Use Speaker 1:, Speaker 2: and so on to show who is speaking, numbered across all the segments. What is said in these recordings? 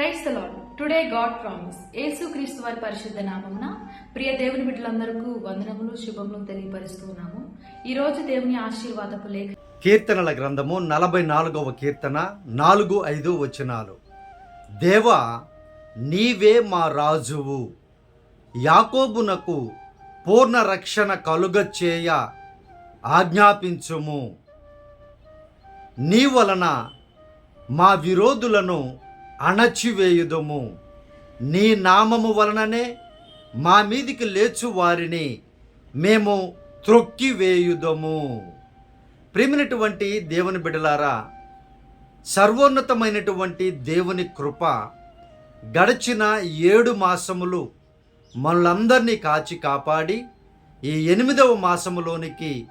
Speaker 1: Praise Lord today God promise. యేసుక్రీస్తు వారి పరిశుద్ధ నామమున ప్రియ దేవుని బిడ్డలందరికీ వందనములు శుభములు తెలియపరుస్తున్నాము ఈ రోజు దేవుని ఆశీర్వాదపు లేఖ
Speaker 2: కీర్తనల గ్రంథము నలభై నాలుగవ కీర్తన నాలుగు ఐదు వచనాలు. దేవా నీవే మా రాజువు. యాకోబునకు పూర్ణ రక్షణ కలుగచేయ ఆజ్ఞాపించుము. నీ వలన మా విరోధులను అణచివేయుదుము. నీ నామము వలననే మా మీదికి లేచు వారిని మేము త్రొక్కివేయుదము. ప్రేమినటువంటి దేవుని బిడలారా సర్వోన్నతమైనటువంటి దేవుని కృప గడిచిన ఏడు మాసములు మనలందరినీ కాచి కాపాడి ఈ ఎనిమిదవ మాసములోనికి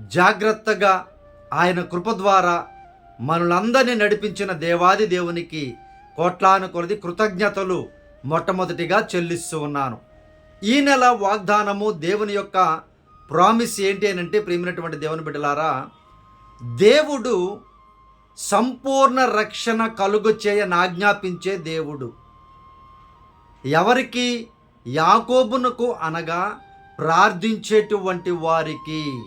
Speaker 2: జాగ్రత్తగా ఆయన కృప ద్వారా మనలందరినీ నడిపించిన దేవాది దేవునికి కోట్లాను కొలది కృతజ్ఞతలు మొట్టమొదటిగా చెల్లిస్తూ ఉన్నాను. ఈ నెల వాగ్దానము దేవుని యొక్క ప్రామిస్ ఏంటి అని అంటే ప్రేమినటువంటి దేవుని బిడ్డలారా దేవుడు సంపూర్ణ రక్షణ కలుగు చేయనాజ్ఞాపించే దేవుడు. ఎవరికి? యాకోబునకు అనగా ప్రార్థించేటువంటి వారికి.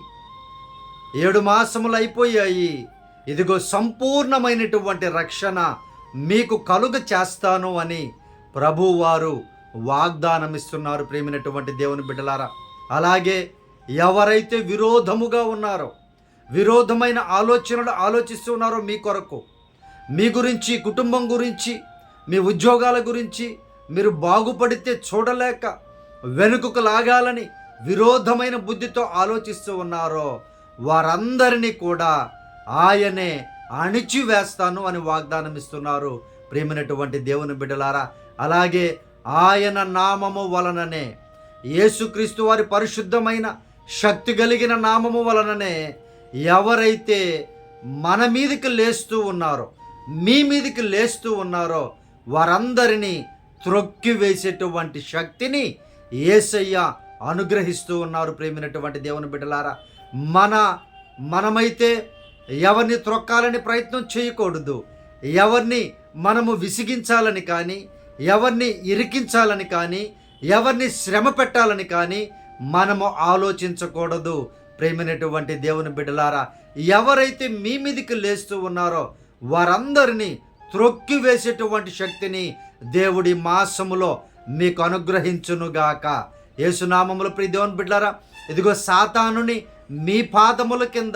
Speaker 2: ఏడు మాసములు అయిపోయాయి. ఇదిగో సంపూర్ణమైనటువంటి రక్షణ మీకు కలుగ చేస్తాను అని ప్రభువారు వాగ్దానం ఇస్తున్నారు ప్రేమినటువంటి దేవుని బిడ్డలారా. అలాగే ఎవరైతే విరోధముగా ఉన్నారో విరోధమైన ఆలోచనలు ఆలోచిస్తున్నారో మీ కొరకు మీ గురించి కుటుంబం గురించి మీ ఉద్యోగాల గురించి మీరు బాగుపడితే చూడలేక వెనుకకు లాగాలని విరోధమైన బుద్ధితో ఆలోచిస్తూ ఉన్నారో వారందరినీ కూడా ఆయనే అణిచివేస్తాను అని వాగ్దానం ఇస్తున్నారు ప్రేమైనటువంటి దేవుని బిడ్డలారా. అలాగే ఆయన నామము వలననే యేసుక్రీస్తు వారి పరిశుద్ధమైన శక్తి కలిగిన నామము వలననే ఎవరైతే మన మీదకి లేస్తూ ఉన్నారో మీ మీదకి లేస్తూ ఉన్నారో వారందరినీ త్రొక్కి వేసేటువంటి శక్తిని ఏసయ్య అనుగ్రహిస్తూ ఉన్నారు ప్రేమినటువంటి దేవుని బిడ్డలారా. మన మనమైతే ఎవరిని త్రొక్కాలని ప్రయత్నం చేయకూడదు. ఎవరిని మనము విసిగించాలని కానీ ఎవరిని ఇరికించాలని కానీ ఎవరిని శ్రమ పెట్టాలని కానీ మనము ఆలోచించకూడదు. ప్రేమైనటువంటి దేవుని బిడ్డలారా ఎవరైతే మీ మీదికి లేస్తూ ఉన్నారో వారందరినీ త్రొక్కి వేసేటువంటి శక్తిని దేవుడి మాసములో మీకు అనుగ్రహించునుగాక. యేసునామములు ప్రియ దేవుని బిడ్డలారా ఇదిగో సాతానుని మీ పాదముల కింద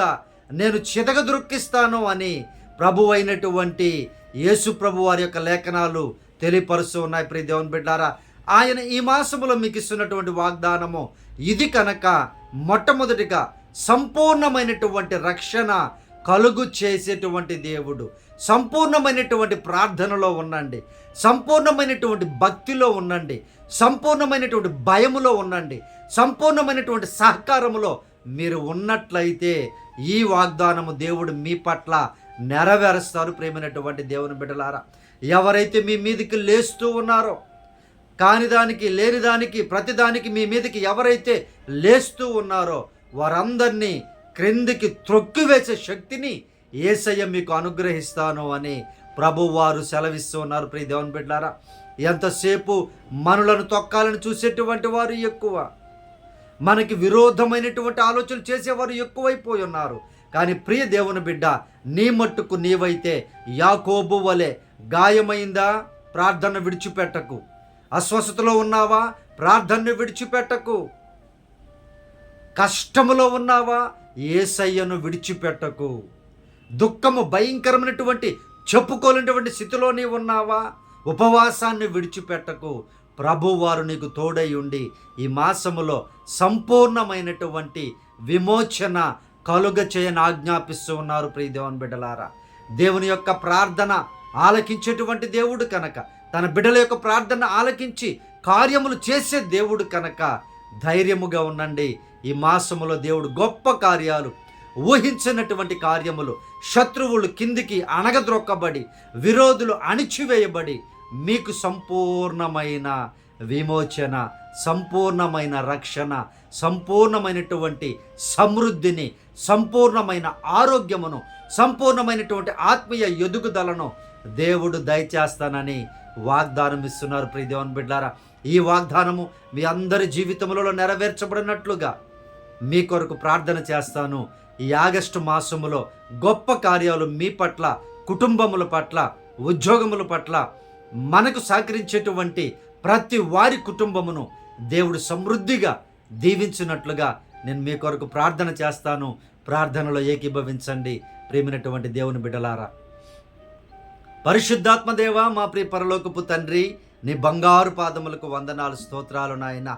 Speaker 2: నేను చితక దృక్కిస్తాను అని ప్రభు అయినటువంటి యేసు ప్రభు వారి యొక్క లేఖనాలు తెలియపరుస్తూ ఉన్నాయి. ప్రియ దేవుని బిడ్డారా ఆయన ఈ మాసములో మీకు ఇస్తున్నటువంటి వాగ్దానము ఇది కనుక మొట్టమొదటిగా సంపూర్ణమైనటువంటి రక్షణ కలుగు చేసేటువంటి దేవుడు. సంపూర్ణమైనటువంటి ప్రార్థనలో ఉండండి. సంపూర్ణమైనటువంటి భక్తిలో ఉండండి. సంపూర్ణమైనటువంటి భయములో ఉండండి. సంపూర్ణమైనటువంటి సహకారములో మీరు ఉన్నట్లయితే ఈ వాగ్దానము దేవుడు మీ పట్ల నెరవేరుస్తారు ప్రేమైనటువంటి దేవుని బిడ్డలారా. ఎవరైతే మీ మీదకి లేస్తూ ఉన్నారో కాని దానికి లేని దానికి ప్రతిదానికి మీ మీదకి ఎవరైతే లేస్తూ ఉన్నారో వారందరినీ క్రిందికి త్రొక్కివేసే శక్తిని ఏసయ్య మీకు అనుగ్రహిస్తాను అని ప్రభువారు సెలవిస్తూ ఉన్నారు ప్రియ దేవుని బిడ్డారా ఎంతసేపు మనులను తొక్కాలని చూసేటువంటి వారు ఎక్కువ. మనకి విరోధమైనటువంటి ఆలోచనలు చేసేవారు ఎక్కువైపోయి ఉన్నారు. కానీ ప్రియ దేవుని బిడ్డ నీ మట్టుకు నీవైతే యాకోబు వలె గాయమైందా? ప్రార్థన విడిచిపెట్టకు. అస్వస్థతలో ఉన్నావా? ప్రార్థనను విడిచిపెట్టకు. కష్టములో ఉన్నావా? ఏసయ్యను విడిచిపెట్టకు. దుఃఖము భయంకరమైనటువంటి చెప్పుకోలేనటువంటి స్థితిలో నీవు ఉన్నావా? ఉపవాసాన్ని విడిచిపెట్టకు. ప్రభువారు నీకు తోడై ఉండి ఈ మాసములో సంపూర్ణమైనటువంటి విమోచన కలుగ చేయని ఆజ్ఞాపిస్తూ ఉన్నారు ప్రియ బిడ్డలారా. దేవుని యొక్క ప్రార్థన ఆలకించేటువంటి దేవుడు కనుక తన బిడ్డల యొక్క ప్రార్థన ఆలకించి కార్యములు చేసే దేవుడు కనుక ధైర్యముగా ఉండండి. ఈ మాసములో దేవుడు గొప్ప కార్యాలు ఊహించినటువంటి కార్యములు శత్రువులు కిందికి అణగద్రొక్కబడి విరోధులు అణిచివేయబడి మీకు సంపూర్ణమైన విమోచన సంపూర్ణమైన రక్షణ సంపూర్ణమైనటువంటి సమృద్ధిని సంపూర్ణమైన ఆరోగ్యమును సంపూర్ణమైనటువంటి ఆత్మీయ ఎదుగుదలను దేవుడు దయచేస్తానని వాగ్దానం ఇస్తున్నారు. ప్రీదేవన్ బిడ్డారా ఈ వాగ్దానము మీ అందరి జీవితములలో నెరవేర్చబడినట్లుగా మీ కొరకు ప్రార్థన చేస్తాను. ఈ ఆగస్టు మాసములో గొప్ప కార్యాలు మీ పట్ల కుటుంబముల పట్ల ఉద్యోగముల పట్ల మనకు సహకరించేటువంటి ప్రతి వారి కుటుంబమును దేవుడు సమృద్ధిగా దీవించినట్లుగా నేను మీ కొరకు ప్రార్థన చేస్తాను. ప్రార్థనలో ఏకీభవించండి. ప్రేమినటువంటి దేవుని బిడ్డలారా పరిశుద్ధాత్మ దేవ మా ప్రియ పరలోకపు తండ్రి నీ బంగారు పాదములకు వందనాలు స్తోత్రాలు నాయన.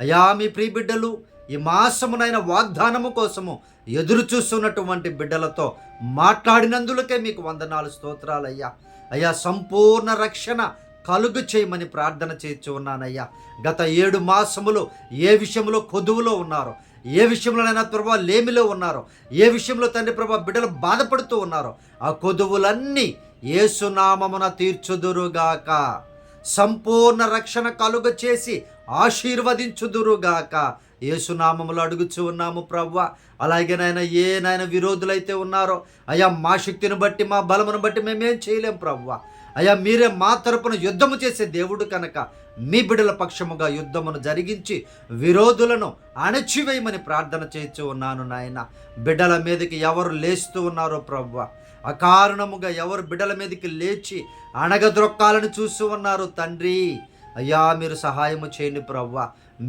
Speaker 2: అయా మీ ప్రియ బిడ్డలు ఈ మాసమునైన వాగ్దానము కోసము ఎదురు చూస్తున్నటువంటి బిడ్డలతో మాట్లాడినందులకే మీకు వందనాలు స్తోత్రాలు అయ్యా అయ్యా సంపూర్ణ రక్షణ కలుగు చేయమని ప్రార్థన చేయొచ్చు ఉన్నానయ్యా. గత ఏడు మాసములు ఏ విషయంలో కొదువులో ఉన్నారో ఏ విషయంలోనైనా ప్రభా లేమిలో ఉన్నారో ఏ విషయంలో తండ్రి ప్రభా బిడ్డలు బాధపడుతూ ఉన్నారో ఆ కొదువులన్నీ ఏసునామమున తీర్చుదురుగాక. సంపూర్ణ రక్షణ కలుగ చేసి ఆశీర్వదించుదురుగాక. ఏసునామములు అడుగుచు ఉన్నాము ప్రవ్వ. నాయన ఏ నాయన విరోధులైతే ఉన్నారో అయ్యా మా శక్తిని బట్టి మా బలమును బట్టి మేమేం చేయలేం ప్రవ్వ. అయ్యా మీరే మా తరపున యుద్ధము చేసే దేవుడు కనుక మీ బిడ్డల పక్షముగా యుద్ధమును జరిగించి విరోధులను అణచివేయమని ప్రార్థన చేయించు ఉన్నాను నాయన. బిడ్డల మీదకి ఎవరు లేస్తూ ఉన్నారో ప్రవ్వ. అకారణముగా ఎవరు బిడ్డల మీదకి లేచి అణగద్రొక్కాలని చూస్తూ ఉన్నారు తండ్రి. అయ్యా మీరు సహాయము చేయండి ప్రవ్వ.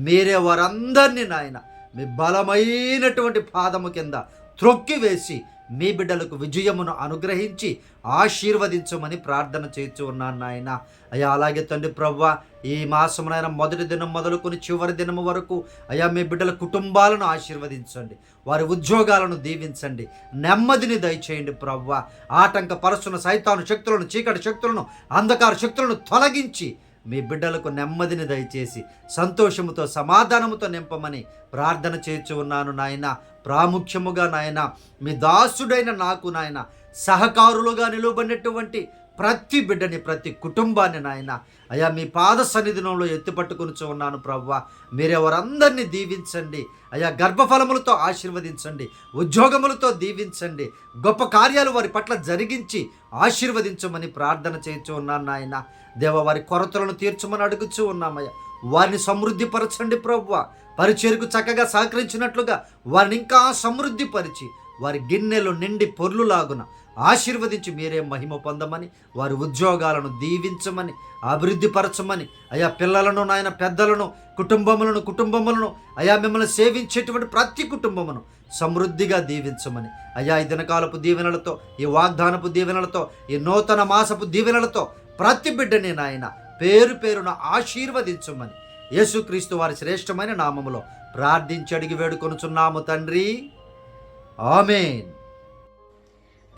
Speaker 2: మీరే వారందరినీ నాయన మీ బలమైనటువంటి పాదము కింద త్రొక్కి వేసి మీ బిడ్డలకు విజయమును అనుగ్రహించి ఆశీర్వదించమని ప్రార్థన చేస్తూ ఉన్నాను నాయన. అయ్యా అలాగే తండ్రి ప్రవ్వ ఈ మాసమునైన మొదటి దినం మొదలుకొని చివరి దినం వరకు అయ్యా మీ బిడ్డల కుటుంబాలను ఆశీర్వదించండి వారి ఉద్యోగాలను దీవించండి. నెమ్మదిని దయచేయండి ప్రవ్వ. ఆటంక పరచున్న సైతాను శక్తులను చీకటి శక్తులను అంధకార శక్తులను తొలగించి మీ బిడ్డలకు నెమ్మదిని దయచేసి సంతోషముతో సమాధానముతో నింపమని ప్రార్థన చేర్చి ఉన్నాను నాయన. ప్రాముఖ్యముగా నాయన మీ దాసుడైన నాకు నాయన సహకారులుగా నిలువబడినటువంటి ప్రతి బిడ్డని ప్రతి కుటుంబాన్ని నాయన అయ్యా మీ పాద సన్నిధినంలో ఎత్తిపట్టుకుని ఉన్నాను ప్రవ్వ. మీరెవరందరినీ దీవించండి. అయ్యా గర్భఫలములతో ఆశీర్వదించండి. ఉద్యోగములతో దీవించండి. గొప్ప కార్యాలు వారి పట్ల జరిగించి ఆశీర్వదించమని ప్రార్థన చేయించు ఉన్నాను నాయన. దేవ వారి కొరతలను తీర్చమని అడుగుచూ ఉన్నామయ్యా. వారిని సమృద్ధిపరచండి ప్రవ్వ. పరిచేరుకు చక్కగా సహకరించినట్లుగా వారిని ఇంకా సమృద్ధిపరిచి వారి గిన్నెలు నిండి పొర్లులాగున ఆశీర్వదించి మీరే మహిమ పొందమని వారి ఉద్యోగాలను దీవించమని అభివృద్ధిపరచమని అయా పిల్లలను నాయన పెద్దలను కుటుంబములను కుటుంబములను అయా మిమ్మల్ని సేవించేటువంటి ప్రతి కుటుంబమును సమృద్ధిగా దీవించమని. అయా ఈ దినకాలపు దీవెనలతో ఈ వాగ్దానపు దీవెనలతో ఈ నూతన మాసపు దీవెనలతో ప్రతి బిడ్డని నాయన పేరు పేరున ఆశీర్వదించమని. యేసుక్రీస్తు వారి శ్రేష్టమైన నామములో ప్రార్థించి అడిగి వేడుకొనుచున్నాము తండ్రి. ఆమెన్.